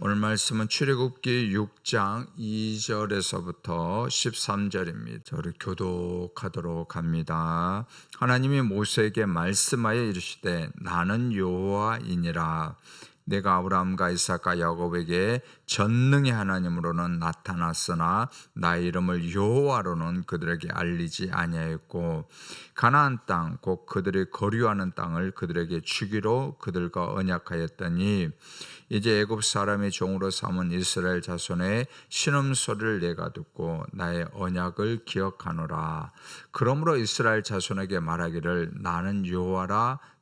오늘 말씀은 출애굽기 6장 2절에서부터 13절입니다. 저를 교독하도록 합니다. 하나님이 모세에게 말씀하여 이르시되 나는 여호와이니라 내가 아브라함과 이삭과 야곱에게 전능의 하나님으로는 나타났으나 나의 이름을 여호와로는 그들에게 알리지 아니하였고 가나안 땅 곧 그들이 거류하는 땅을 그들에게 주기로 그들과 언약하였더니 이제 애굽 사람의 종으로 삼은 이스라엘 자손의 신음 소리를 내가 듣고 나의 언약을 기억하노라. 그러므로 이스라엘 자손에게 말하기를 나는 여호와라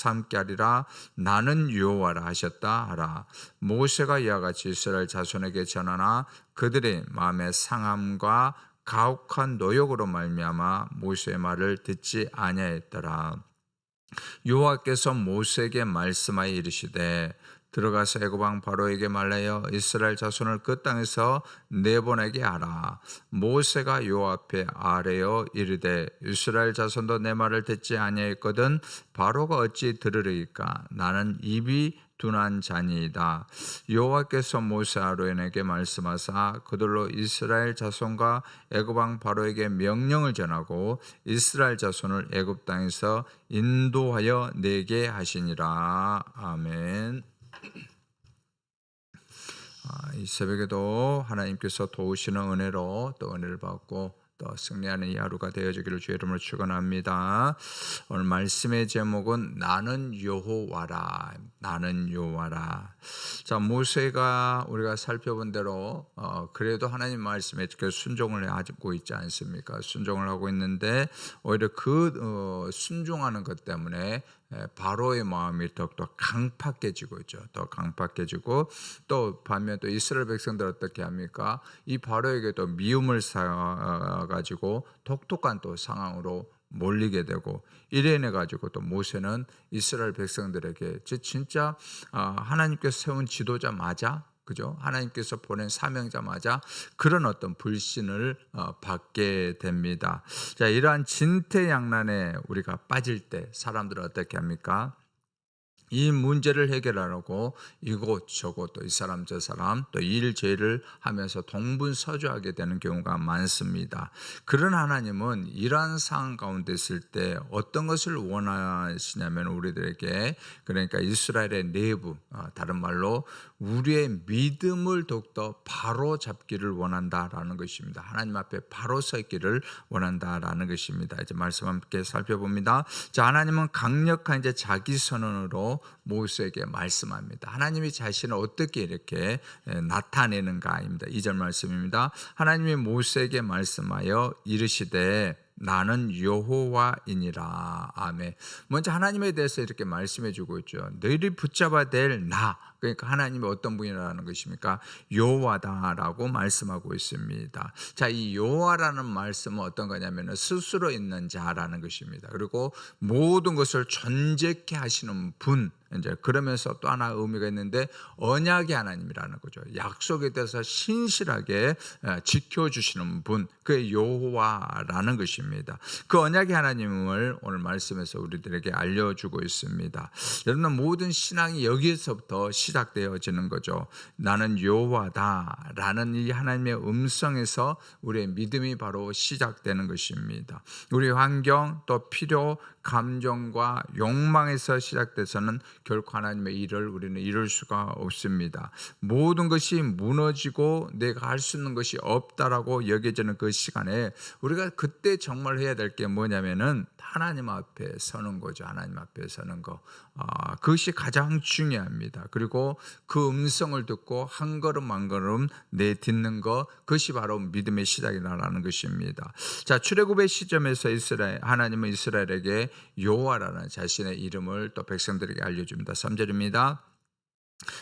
삼게 하리라. 나는 여호와라 하셨다 하라. 모세가 이와 같이 이스라엘 자손에게 전하나 그들의 마음의 상함과 가혹한 노역으로 말미암아 모세의 말을 듣지 아니하였더라. 여호와께서 모세에게 말씀하여 이르시되 들어가서 왕 바로에게 말하여 이스라엘 자손을 그 땅에서 내보내게 하라. 모세가 요 앞에 아래어 이르되 이스라엘 자손도 내 말을 듣지 아니하였거든 바로가 어찌 들으리까 나는 입이 둔한 자니이다. 여호와께서 모세 아로엔에게 말씀하사 그들로 이스라엘 자손과 애굽 왕 바로에게 명령을 전하고 이스라엘 자손을 애굽 땅에서 인도하여 내게 하시니라. 아멘. 아, 이 새벽에도 하나님께서 도우시는 은혜로 또 은혜를 받고 또 승리하는 이 하루가 되어지기를 주의 이름으로 축원합니다. 오늘 말씀의 제목은 나는 여호와라. 나는 여호와라. 자 모세가 우리가 살펴본 대로 어, 그래도 하나님 말씀에 그 순종을 하고 있지 않습니까? 순종을 하고 있는데 오히려 그 어, 순종하는 것 때문에 바로의 마음이 더욱더 강팍해지고 있죠. 더 강팍해지고 또 반면 또 이스라엘 백성들 어떻게 합니까? 이 바로에게도 미움을 사 가지고 독특한 또 상황으로 몰리게 되고 이래 내 가지고 또 모세는 이스라엘 백성들에게 진짜 아, 하나님께서 세운 지도자 맞아? 그죠? 하나님께서 보낸 사명자마자 그런 어떤 불신을 어, 받게 됩니다. 자, 이러한 진퇴양난에 우리가 빠질 때 사람들은 어떻게 합니까? 이 문제를 해결하려고 이곳 저곳 또 이 사람 저 사람 또일 죄를 하면서 동분서주하게 되는 경우가 많습니다. 그런 하나님은 이러한 상황 가운데 있을 때 어떤 것을 원하시냐면 우리들에게 그러니까 이스라엘의 내부 어, 다른 말로 우리의 믿음을 더욱더 바로 잡기를 원한다라는 것입니다. 하나님 앞에 바로 서기를 원한다라는 것입니다. 이제 말씀 함께 살펴봅니다. 자, 하나님은 강력한 이제 자기 선언으로 모세에게 말씀합니다. 하나님이 자신을 어떻게 이렇게 나타내는가입니다. 2절 말씀입니다. 하나님이 모세에게 말씀하여 이르시되 나는 여호와이니라. 아멘. 먼저 하나님에 대해서 이렇게 말씀해 주고 있죠. 너희를 붙잡아야 될 나. 그러니까 하나님이 어떤 분이라는 것입니까? 여호와다라고 말씀하고 있습니다. 자, 이 여호와라는 말씀은 어떤 거냐면 스스로 있는 자라는 것입니다. 그리고 모든 것을 존재케 하시는 분 이제 그러면서 또 하나 의미가 있는데 언약의 하나님이라는 거죠. 약속에 대해서 신실하게 지켜주시는 분, 그 여호와라는 것입니다. 그 언약의 하나님을 오늘 말씀에서 우리들에게 알려주고 있습니다. 여러분 모든 신앙이 여기에서부터 시작되어지는 거죠. 나는 여호와다라는 이 하나님의 음성에서 우리의 믿음이 바로 시작되는 것입니다. 우리 환경 또 필요 감정과 욕망에서 시작돼서는 결코 하나님의 일을 우리는 이룰 수가 없습니다. 모든 것이 무너지고 내가 할 수 있는 것이 없다라고 여겨지는 그 시간에 우리가 그때 정말 해야 될 게 뭐냐면은 하나님 앞에 서는 거죠. 하나님 앞에 서는 거. 아, 그것이 가장 중요합니다. 그리고 그 음성을 듣고 한 걸음 한 걸음 내딛는 것 그것이 바로 믿음의 시작이라는 것입니다. 자, 출애굽의 시점에서 이스라엘 하나님은 이스라엘에게 여호와라는 자신의 이름을 또 백성들에게 알려 줍니다. 3절입니다.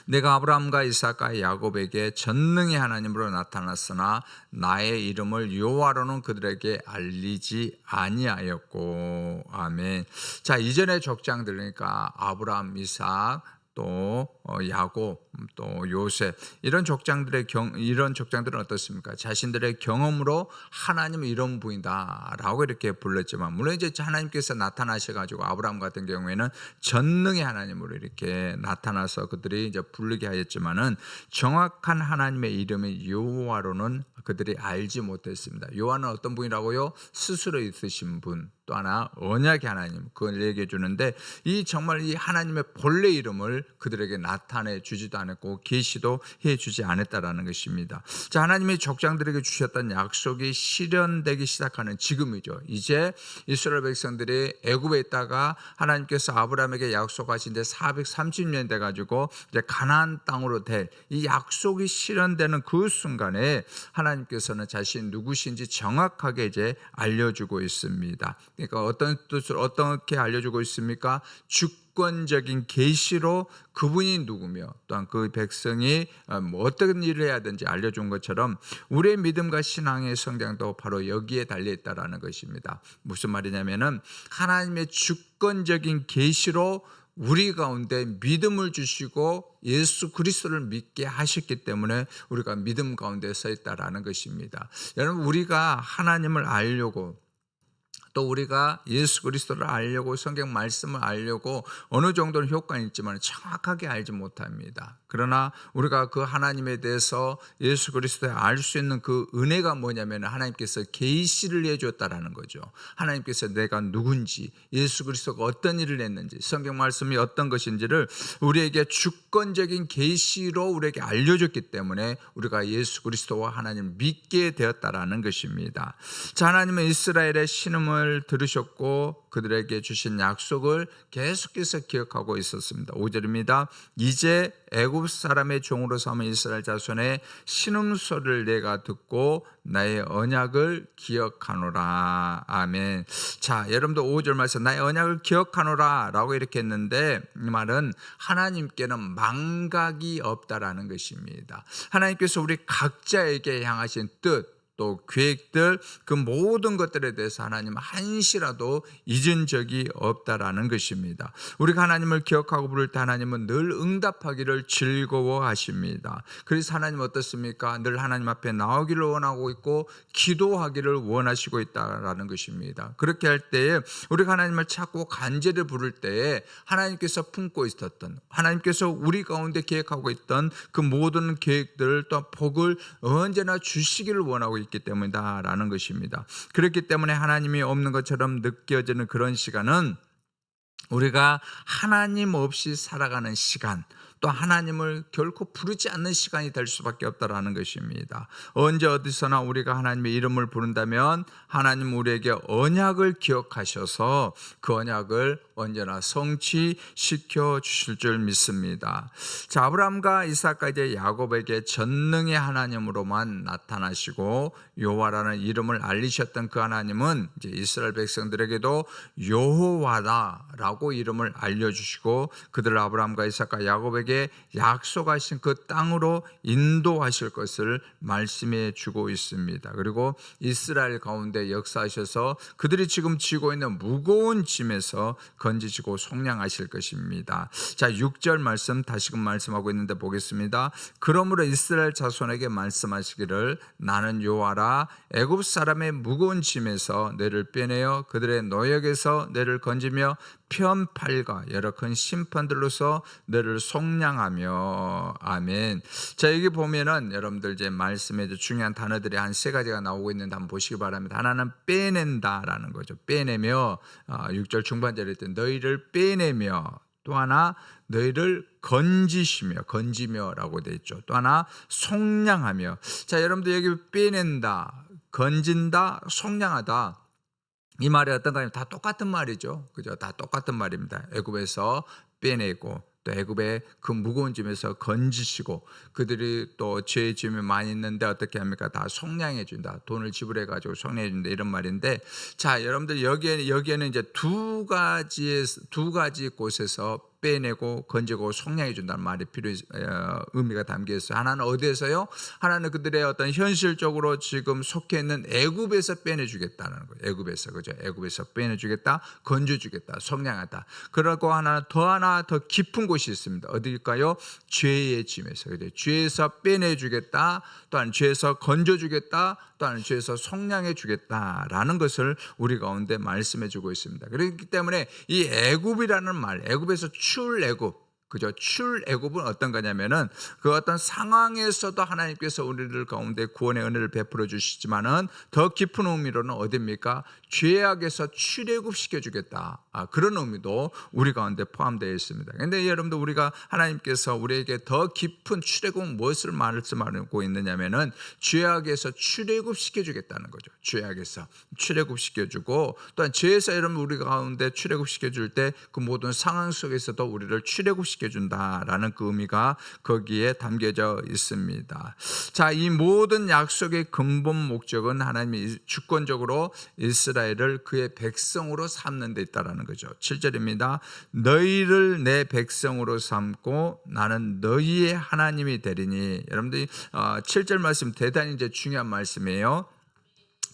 내가 아브라함과 이삭과 야곱에게 전능의 하나님으로 나타났으나 나의 이름을 여호와로는 그들에게 알리지 아니하였고 아멘. 자 이전의 족장 들으니까 아브라함, 이삭 또 어, 야곱, 또 요셉 이런 족장들의 경 이런 족장들은 어떻습니까? 자신들의 경험으로 하나님을 이런 분이다라고 이렇게 불렀지만 물론 이제 하나님께서 나타나셔 가지고 아브라함 같은 경우에는 전능의 하나님으로 이렇게 나타나서 그들이 이제 부르게 하였지만은 정확한 하나님의 이름의 여호와로는 그들이 알지 못했습니다. 요한은 어떤 분이라고요? 스스로 있으신 분. 또 하나 언약의 하나님 그걸 얘기해 주는데 이 정말 이 하나님의 본래 이름을 그들에게 나 타내 주지도 않았고 계시도 해 주지 않았다라는 것입니다. 자 하나님이 족장들에게 주셨던 약속이 실현되기 시작하는 지금이죠. 이제 이스라엘 백성들이 애굽에 있다가 하나님께서 아브라함에게 약속하신 데 430년 돼 가지고 이제 가나안 땅으로 될 이 약속이 실현되는 그 순간에 하나님께서는 자신 누구신지 정확하게 이제 알려주고 있습니다. 그러니까 어떤 뜻을 어떻게 알려주고 있습니까? 주 권적인 계시로 그분이 누구며 또한 그 백성이 어, 뭐 어떤 일을 해야 되는지 알려준 것처럼 우리의 믿음과 신앙의 성장도 바로 여기에 달려 있다라는 것입니다. 무슨 말이냐면은 하나님의 주권적인 계시로 우리 가운데 믿음을 주시고 예수 그리스도를 믿게 하셨기 때문에 우리가 믿음 가운데 서 있다라는 것입니다. 여러분 우리가 하나님을 알려고 또 우리가 예수 그리스도를 알려고 성경 말씀을 알려고 어느 정도는 효과는 있지만 정확하게 알지 못합니다. 그러나 우리가 그 하나님에 대해서 예수 그리스도에 알 수 있는 그 은혜가 뭐냐면 하나님께서 계시를 해 줬다라는 거죠. 하나님께서 내가 누군지, 예수 그리스도가 어떤 일을 했는지, 성경 말씀이 어떤 것인지를 우리에게 주권적인 계시로 우리에게 알려 줬기 때문에 우리가 예수 그리스도와 하나님을 믿게 되었다라는 것입니다. 자, 하나님은 이스라엘의 신음을 들으셨고 그들에게 주신 약속을 계속해서 기억하고 있었습니다. 5절입니다. 이제 애굽 사람의 종으로 삼은 이스라엘 자손의 신음소리를 내가 듣고 나의 언약을 기억하노라. 아멘. 자, 여러분도 5절 말씀 나의 언약을 기억하노라라고 이렇게 했는데 이 말은 하나님께는 망각이 없다라는 것입니다. 하나님께서 우리 각자에게 향하신 뜻 또 계획들 그 모든 것들에 대해서 하나님 한시라도 잊은 적이 없다라는 것입니다. 우리가 하나님을 기억하고 부를 때 하나님은 늘 응답하기를 즐거워하십니다. 그래서 하나님 어떻습니까? 늘 하나님 앞에 나오기를 원하고 있고 기도하기를 원하시고 있다라는 것입니다. 그렇게 할 때에 우리가 하나님을 찾고 간절히 부를 때에 하나님께서 품고 있었던 하나님께서 우리 가운데 계획하고 있던 그 모든 계획들 또 복을 언제나 주시기를 원하고 있 있기 때문이다라는 것입니다. 그렇기 때문에 하나님이 없는 것처럼 느껴지는 그런 시간은 우리가 하나님 없이 살아가는 시간, 또 하나님을 결코 부르지 않는 시간이 될 수밖에 없다라는 것입니다. 언제 어디서나 우리가 하나님의 이름을 부른다면 하나님 우리에게 언약을 기억하셔서 그 언약을 언제나 성취시켜 주실 줄 믿습니다. 자, 아브라함과 이삭과 이제 야곱에게 전능의 하나님으로만 나타나시고 여호와라는 이름을 알리셨던 그 하나님은 이제 이스라엘 백성들에게도 여호와다라고 이름을 알려 주시고 그들 아브라함과 이삭과 야곱에게 약속하신 그 땅으로 인도하실 것을 말씀해 주고 있습니다. 그리고 이스라엘 가운데 역사하셔서 그들이 지금 지고 있는 무거운 짐에서 건지시고 속량하실 것입니다. 자, 6절 말씀 다시금 말씀하고 있는데 보겠습니다. 그러므로 이스라엘 자손에게 말씀하시기를 나는 여호와라 애굽 사람의 무거운 짐에서 너를 빼내어 그들의 노역에서 너를 건지며 편팔과 여러 큰 심판들로서 너를 속량하며 아멘. 자 여기 보면은 여러분들 이제 말씀에 중요한 단어들이 한 세 가지가 나오고 있는데 한번 보시기 바랍니다. 하나는 빼낸다라는 거죠. 빼내며 6절 중반절에 있던 너희를 빼내며 또 하나 너희를 건지시며 건지며라고 되어 있죠. 또 하나 속량하며 자 여러분들 여기 빼낸다 건진다 속량하다 이 말이 어떤가 하면 다 똑같은 말이죠. 그죠? 다 똑같은 말입니다. 애굽에서 빼내고 또 애굽의 그 무거운 짐에서 건지시고 그들이 또 죄의 짐이 많이 있는데 어떻게 합니까? 다 속량해 준다. 돈을 지불해 가지고 속량해 준다 이런 말인데 자, 여러분들 여기에 여기에는 이제 두 가지의 두 가지 곳에서 빼내고 건지고 속량해 준다는 말이 필요 어, 의미가 담겨 있어요. 하나는 어디에서요? 하나는 그들의 어떤 현실적으로 지금 속해 있는 애굽에서 빼내 주겠다는 거예요. 애굽에서 그죠? 애굽에서 빼내 주겠다, 건져 주겠다, 속량하다. 그리고 하나 더 하나 더 깊은 곳이 있습니다. 어디일까요? 죄의 짐에서 그죠? 죄에서 빼내 주겠다, 또한 죄에서 건져 주겠다, 또한 죄에서 속량해 주겠다라는 것을 우리 가운데 말씀해 주고 있습니다. 그렇기 때문에 이 애굽이라는 말, 애굽에서 출애굽 그죠? 출애굽은 어떤 거냐면은 그 어떤 상황에서도 하나님께서 우리들 가운데 구원의 은혜를 베풀어 주시지만은 더 깊은 의미로는 어디입니까? 죄악에서 출애굽 시켜 주겠다. 아, 그런 의미도 우리 가운데 포함되어 있습니다. 근데 여러분들 우리가 하나님께서 우리에게 더 깊은 출애굽 무엇을 말씀하고 있느냐면은 죄악에서 출애굽 시켜 주겠다는 거죠. 죄악에서 출애굽 시켜 주고 또한 죄에서 여러분 우리 가운데 출애굽 시켜 줄 때 그 모든 상황 속에서도 우리를 출애굽 시켜 준다라는 그 의미가 거기에 담겨져 있습니다. 자, 이 모든 약속의 근본 목적은 하나님이 주권적으로 이스라엘을 그의 백성으로 삼는 데 있다라는 거죠. 7절입니다. 너희를 내 백성으로 삼고 나는 너희의 하나님이 되리니 여러분들이 7절 말씀 대단히 이제 중요한 말씀이에요.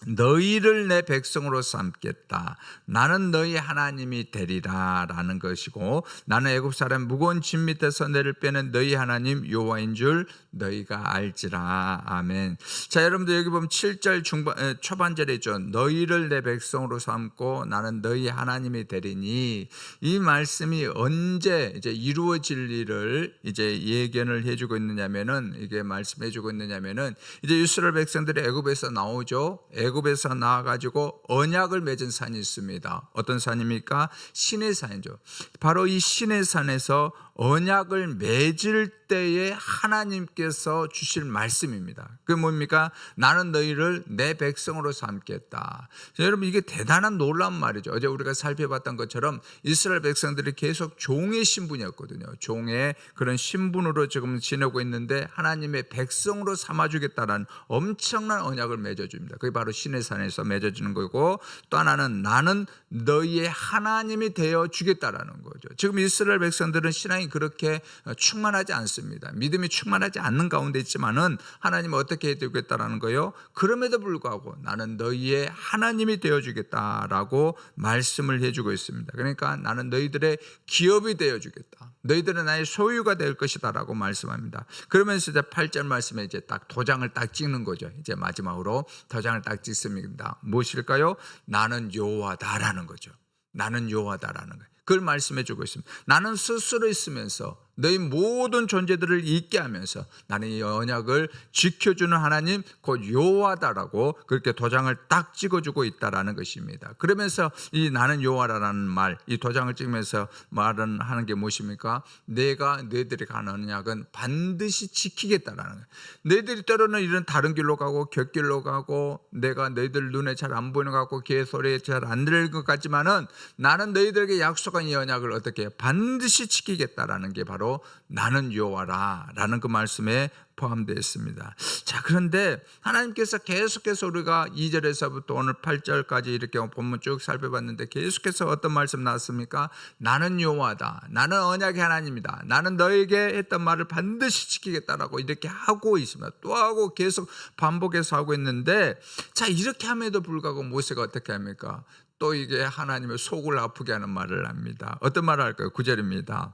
너희를 내 백성으로 삼겠다. 나는 너희 하나님이 되리라라는 것이고 나는 애굽 사람 무거운 짐 밑에서 너를 빼는 너희 하나님 여호와인 줄 너희가 알지라. 아멘. 자, 여러분들 여기 보면 7절 중반 에, 초반절에 있죠. 너희를 내 백성으로 삼고 나는 너희 하나님이 되리니 이 말씀이 언제 이제 이루어질 일을 이제 예견을 해 주고 있느냐면은 이게 말씀해 주고 있느냐면은 이제 이스라엘 백성들이 애굽에서 나오죠. 애굽에서 나와 가지고 언약을 맺은 산이 있습니다. 어떤 산입니까? 신의 산이죠. 바로 이 신의 산에서 언약을 맺을 때에 하나님께서 주실 말씀입니다. 그게 뭡니까? 나는 너희를 내 백성으로 삼겠다. 여러분 이게 대단한 놀라운 말이죠. 어제 우리가 살펴봤던 것처럼 이스라엘 백성들이 계속 종의 신분이었거든요. 종의 그런 신분으로 지금 지내고 있는데 하나님의 백성으로 삼아주겠다라는 엄청난 언약을 맺어줍니다. 그게 바로 신의 산에서 맺어지는 거고 또 하나는 나는 너희의 하나님이 되어 주겠다라는 거죠. 지금 이스라엘 백성들은 신앙이 그렇게 충만하지 않습니다. 믿음이 충만하지 않는 가운데 있지만은 하나님 어떻게 해주겠다라는 거요. 그럼에도 불구하고 나는 너희의 하나님이 되어 주겠다라고 말씀을 해주고 있습니다. 그러니까 나는 너희들의 기업이 되어 주겠다. 너희들은 나의 소유가 될 것이다라고 말씀합니다. 그러면서 이제 8절 말씀에 이제 딱 도장을 딱 찍는 거죠. 이제 마지막으로 도장을 딱 찍습니다. 무엇일까요? 나는 여호와다라는 거죠. 나는 여호와다라는 거예요. 그걸 말씀해 주고 있습니다. 나는 스스로 있으면서 너희 모든 존재들을 잊게 하면서 나는 이 언약을 지켜주는 하나님 곧 여호와다라고 그렇게 도장을 딱 찍어주고 있다라는 것입니다. 그러면서 이 나는 여호와라는 말, 이 도장을 찍으면서 말은 하는 게 무엇입니까? 내가 너희들이 가는 언약은 반드시 지키겠다라는 거예요. 너희들이 때로는 이런 다른 길로 가고 곁길로 가고 내가 너희들 눈에 잘 안 보이는 것 같고 귀에 소리에 잘 안 들릴 것 같지만은 나는 너희들에게 약속한 이 언약을 어떻게 반드시 지키겠다라는 게 바로 바로 나는 여호와라 라는 그 말씀에 포함되어 있습니다. 자, 그런데 하나님께서 계속해서 우리가 2절에서부터 오늘 8절까지 이렇게 본문 쭉 살펴봤는데 계속해서 어떤 말씀 나왔습니까? 나는 여호와다. 나는 언약의 하나님이다. 나는 너에게 했던 말을 반드시 지키겠다라고 이렇게 하고 있습니다. 또 하고 계속 반복해서 하고 있는데 자, 이렇게 함에도 불구하고 모세가 어떻게 합니까? 또 이게 하나님의 속을 아프게 하는 말을 합니다. 어떤 말을 할까요? 9절입니다.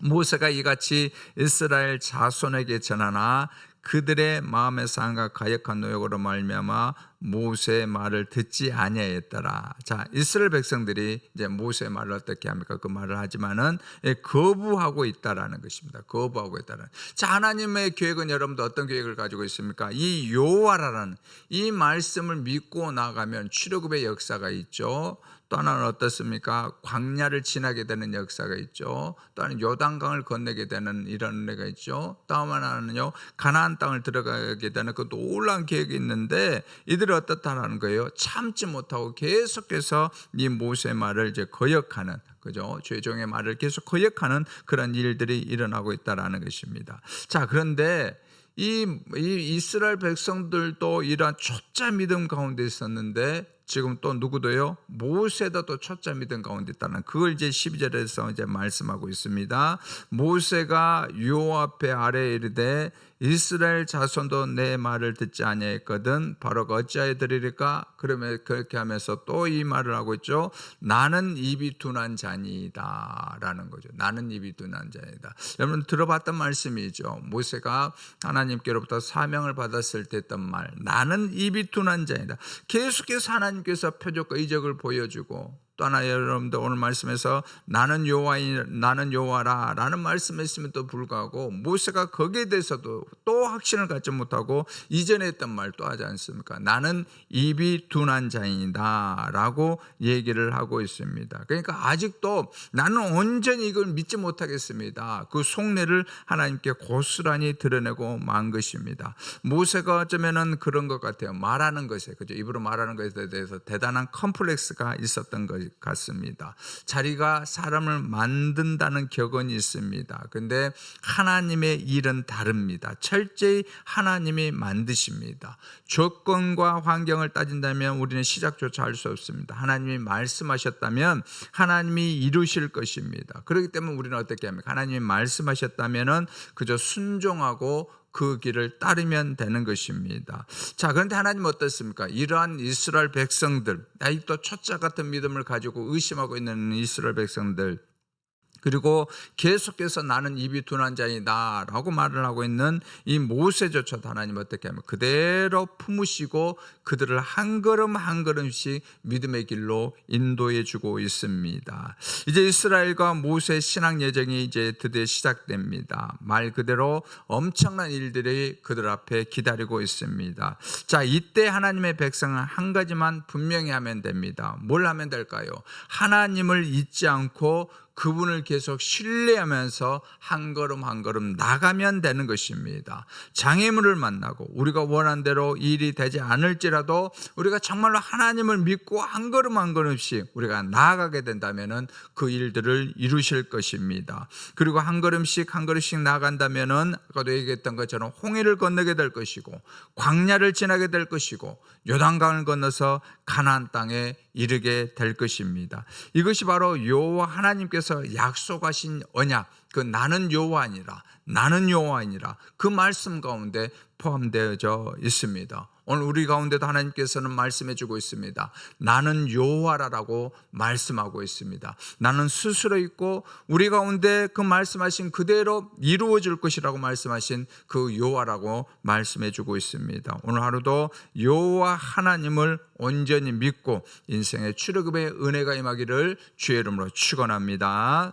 모세가 이같이 이스라엘 자손에게 전하나 그들의 마음의 상과 가역한 노역으로 말미암아 모세의 말을 듣지 아니하였더라. 자, 이스라엘 백성들이 이제 모세의 말을 어떻게 합니까? 그 말을 하지만은 예, 거부하고 있다라는 것입니다. 거부하고 있다는. 자, 하나님의 계획은 여러분도 어떤 계획을 가지고 있습니까? 이 여호와라는 이 말씀을 믿고 나가면 출애굽의 역사가 있죠. 또 하나는 어떻습니까? 광야를 지나게 되는 역사가 있죠. 또 하나는 요단강을 건너게 되는 이런 은혜가 있죠. 또 하나는요, 가나안 땅을 들어가게 되는 그 놀라운 계획이 있는데 이들이 어떻다라는 거예요? 참지 못하고 계속해서 이 모세의 말을 이제 거역하는 그죠? 죄종의 말을 계속 거역하는 그런 일들이 일어나고 있다라는 것입니다. 자, 그런데 이, 이 이스라엘 백성들도 이러한 초짜 믿음 가운데 있었는데 지금 또 누구도요? 모세도 또 초짜 믿음 가운데 있다는 그걸 이제 12절에서 이제 말씀하고 있습니다. 모세가 요 앞에 아래 이르되 이스라엘 자손도 내 말을 듣지 아니했거든. 바로 어찌하여 들으리까? 그러면 그렇게 하면서 또 이 말을 하고 있죠. 나는 입이 둔한 자니다라는 거죠. 나는 입이 둔한 자이다. 여러분 들어봤던 말씀이죠. 모세가 하나님께로부터 사명을 받았을 때 했던 말. 나는 입이 둔한 자이다. 계속해서 하나님께서 표적과 이적을 보여주고 또 하나 여러분들 오늘 말씀에서 나는 여호와이 나는 여호와라라는 말씀했음에도 불구하고 모세가 거기에 대해서도 또 확신을 갖지 못하고 이전에 했던 말또 하지 않습니까? 나는 입이 둔한 자이다라고 얘기를 하고 있습니다. 그러니까 아직도 나는 온전히 이걸 믿지 못하겠습니다. 그 속내를 하나님께 고스란히 드러내고 만 것입니다. 모세가 어쩌면은 그런 것 같아요. 말하는 것에 그죠? 입으로 말하는 것에 대해서 대단한 컴플렉스가 있었던 것 같습니다. 자리가 사람을 만든다는 격언이 있습니다. 근데 하나님의 일은 다릅니다. 철저히 하나님이 만드십니다. 조건과 환경을 따진다면 우리는 시작조차 할 수 없습니다. 하나님이 말씀하셨다면 하나님이 이루실 것입니다. 그렇기 때문에 우리는 어떻게 합니까? 하나님이 말씀하셨다면은 그저 순종하고 그 길을 따르면 되는 것입니다. 자, 그런데 하나님 어떻습니까? 이러한 이스라엘 백성들, 아직도 초짜 같은 믿음을 가지고 의심하고 있는 이스라엘 백성들, 그리고 계속해서 나는 입이 둔한 자이다 라고 말을 하고 있는 이 모세조차도 하나님 어떻게 하면 그대로 품으시고 그들을 한 걸음 한 걸음씩 믿음의 길로 인도해 주고 있습니다. 이제 이스라엘과 모세 신앙 예정이 이제 드디어 시작됩니다. 말 그대로 엄청난 일들이 그들 앞에 기다리고 있습니다. 자, 이때 하나님의 백성은 한 가지만 분명히 하면 됩니다. 뭘 하면 될까요? 하나님을 잊지 않고 그분을 계속 신뢰하면서 한 걸음 한 걸음 나가면 되는 것입니다. 장애물을 만나고 우리가 원한 대로 일이 되지 않을지라도 우리가 정말로 하나님을 믿고 한 걸음 한 걸음씩 우리가 나아가게 된다면은 그 일들을 이루실 것입니다. 그리고 한 걸음씩 한 걸음씩 나간다면은 아까도 얘기했던 것처럼 홍해를 건너게 될 것이고 광야를 지나게 될 것이고 요단강을 건너서 가나안 땅에 이르게 될 것입니다. 이것이 바로 여호와 하나님께서 약속하신 언약, 그 나는 여호와니라, 나는 여호와니라 그 말씀 가운데 포함되어져 있습니다. 오늘 우리 가운데도 하나님께서는 말씀해 주고 있습니다. 나는 여호와라라고 말씀하고 있습니다. 나는 스스로 있고 우리 가운데 그 말씀하신 그대로 이루어질 것이라고 말씀하신 그 여호와라고 말씀해 주고 있습니다. 오늘 하루도 여호와 하나님을 온전히 믿고 인생의 출애굽의 은혜가 임하기를 주의 이름으로 축원합니다.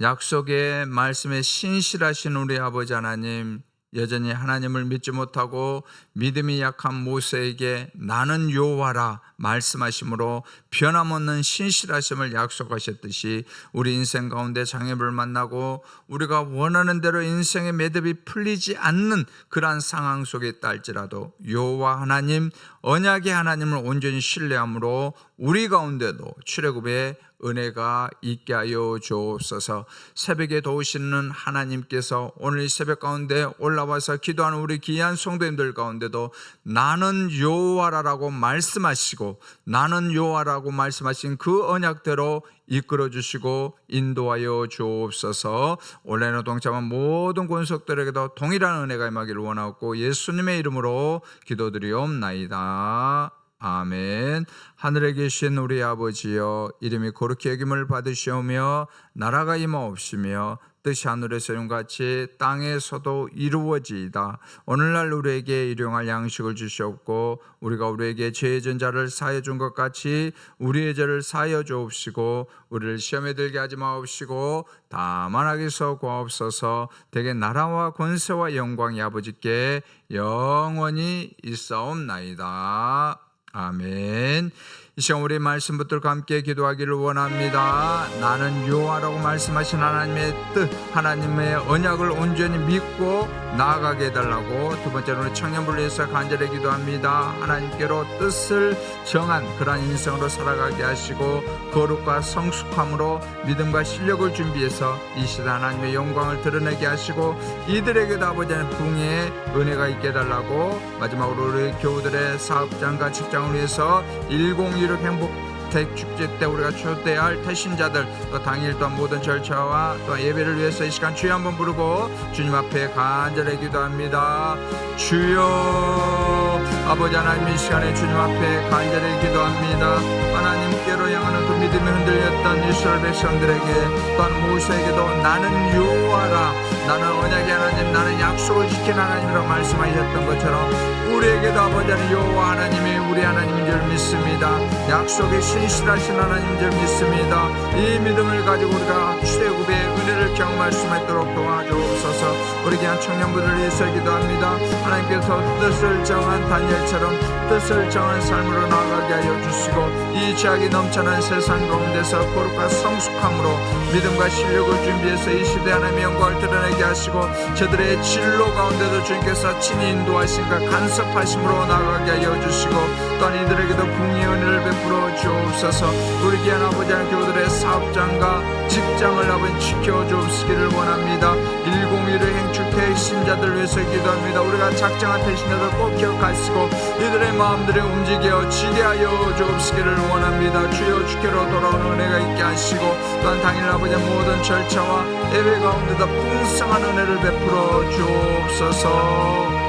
약속의 말씀에 신실하신 우리 아버지 하나님 여전히 하나님을 믿지 못하고 믿음이 약한 모세에게 나는 여호와라 말씀하심으로 변함없는 신실하심을 약속하셨듯이 우리 인생 가운데 장애를 만나고 우리가 원하는 대로 인생의 매듭이 풀리지 않는 그러한 상황 속에 할지라도 여호와 하나님 언약의 하나님을 온전히 신뢰함으로 우리 가운데도 출애굽의 은혜가 있게 하여 주옵소서. 새벽에 도우시는 하나님께서 오늘 이 새벽 가운데 올라와서 기도하는 우리 귀한 성도님들 가운데도 나는 여호와라라고 말씀하시고 나는 여호와라고 말씀하신 그 언약대로 이끌어 주시고 인도하여 주옵소서. 올해는 동참한 모든 권속들에게도 동일한 은혜가 임하기를 원하고 예수님의 이름으로 기도드리옵나이다. 아멘. 하늘에 계신 우리 아버지여 이름이 거룩히 여김을 받으시오며 나라가 임하옵시며 뜻이 하늘에서 용같이 땅에서도 이루어지이다. 오늘날 우리에게 일용할 양식을 주시옵고 우리가 우리에게 죄의 전자를 사해 준 것 같이 우리의 죄를 사하여 주옵시고 우리를 시험에 들게 하지 마옵시고 다만 하기서 구하옵소서 대개 나라와 권세와 영광이 아버지께 영원히 있사옵나이다. 아멘. 이 시간 우리 말씀 붙들과 함께 기도하기를 원합니다. 나는 여호와라고 말씀하신 하나님의 뜻, 하나님의 언약을 온전히 믿고 나아가게 해달라고 두 번째로 우리 청년부를 위해서 간절히 기도합니다. 하나님께로 뜻을 정한 그러한 인생으로 살아가게 하시고 거룩과 성숙함으로 믿음과 실력을 준비해서 이 시대 하나님의 영광을 드러내게 하시고 이들에게도 아버지 하나님 붕의 은혜가 있게 해달라고 마지막으로 우리 교우들의 사업장과 직장 장을 위해서 1016 행복 대축제 때 우리가 초대할 태신자들 또 당일 또한 모든 절차와 또 예배를 위해서 이 시간 주여 한번 부르고 주님 앞에 간절히 기도합니다. 주여 아버지 하나님 이 시간에 주님 앞에 간절히 기도합니다. 하나님께로 향하는 그 믿음이 흔들렸던 이스라엘 백성들에게 또한 모세에게도 나는 여호와라 나는 언약의 하나님 나는 약속을 지킨 하나님이라고 말씀하셨던 것처럼 우리에게도 아버지 하나님 여호와 하나님이 우리 하나님인 줄 믿습니다. 약속에 신실하신 하나님인 줄 믿습니다. 이 믿음을 가지고 우리가 출애굽의 은혜를 경험할 수 있도록 도와주옵소서. 우리 귀한 청년부들을 위해서 기도합니다. 하나님께서 뜻을 정한 다니엘처럼 뜻을 정한 삶으로 나아가게 하여 주시고 이 죄악이 넘쳐난 세상 가운데서 거룩과 성숙함으로 믿음과 실력을 준비해서 이 시대 하나님의 영광을 드러내 게 하시고 저들의 진로 가운데도 주님께서 친히 인도하신가 간섭하심으로 나아가게 하여 주시고 또한 이들에게도 궁의 은혜를 베풀어 주옵소서. 우리 귀한 아버지 하나님 교우들의 사업장과 직장을 아버지 지켜 주옵시기를 원합니다. 101의 행축회 신자들 위해서 기도합니다. 우리가 작정한 대신자들 꼭 기억하시고 이들의 마음들을 움직여 지대하여 주옵시기를 원합니다. 주여 주께로 돌아오는 은혜가 있게 하시고 또한 당일 아버지 모든 절차와 예배 가운데도 풍성 한 은혜를 베풀어 주옵소서